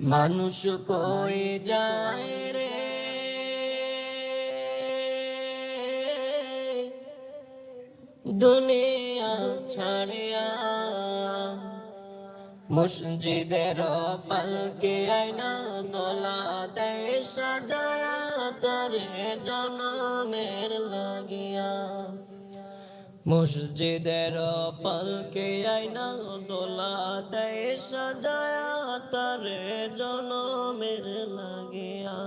মানুষ কই যায় রে? দুনিয়া ছাড়িয়া মসজিদের পালকে আইনা দোলা দেয় সাজায়া তারে জনমের লাগিয়া মসজিদের পালকে আইনা দোলা দেয়, সাজায়া তারে জনমের লাগিয়া।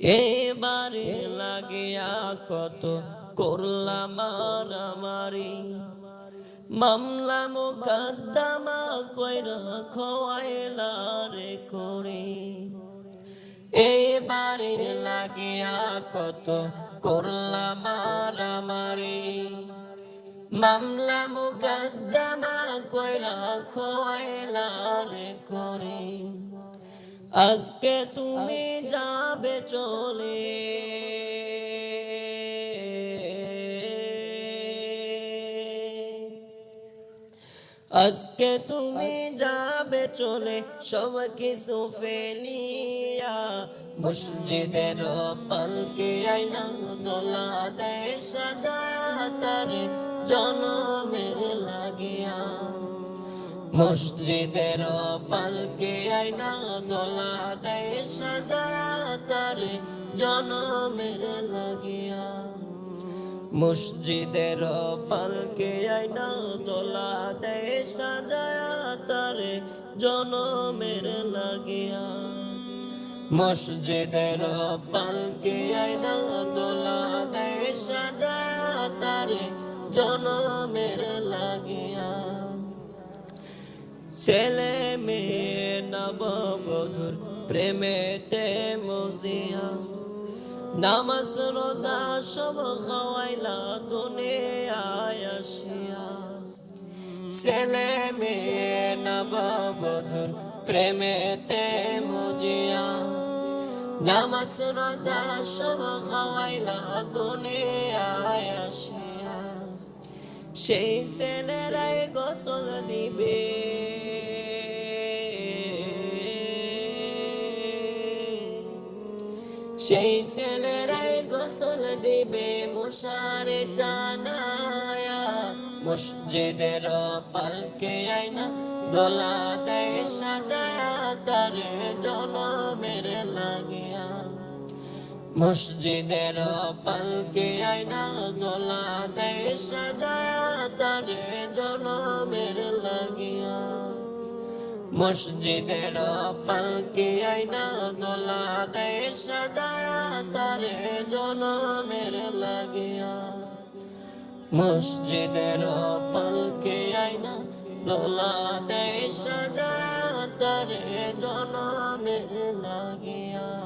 এবারে লাগিয়া কত করলাম মারামারি মামলা মোকদ্দমা কইরা খোয়াইলা রে করে এবারে লাগিয়া কত করলাম মারামারি মামলা মোকদ্দমা কইরা খোয়াইলা রে করে। আজকে তুমি যাবে চলে। আজকে তুমি যাবে চলে, সব কিছু ফেলিয়া মসজিদের পালকে আইনা দোলা দেয় সাজা, তারে জনমের লাগিয়া। মসজিদের পালকে আইনা দোলা দেয় সাজা, তারে জনমের লাগিয়া। মসজিদের পালকে আইনা দোলা দেয় সাজায়া তারে জনমের লাগিয়া। মসজিদের পালকে আইনা দোলা দেয় সাজায়া তারে জনমের লাগিয়া। ছেলে মেয়ে নববধুর প্রেমেতে মজিয়া। নামাজ, রোজা সব খাওয়াইলা দুনিয়ায় আসিয়া। ছেলে মেয়ে নববধুর প্রেমেতে মজিয়া। নামাজ রোজা সব খাওয়াইলা দুনিয়ায় আসিয়া সেই ছেলেরাই গোসল দিবে সেই ছেলেরাই গোসল দিবে মশারে টানায়া মসজিদের পালকে দোলা দেয় সাজায়া তারে জনমের লাগিয়া মসজিদের পালকে আইনা দোলা দেয়, সাজায়া তারে জনমের লাগিয়া। মসজিদের পালকে আইনা দোলা দেয়, সাজায়া তারে জনমের লাগিয়া। মসজিদের পালকে আইনা সাজা তারে জনমের লাগিয়া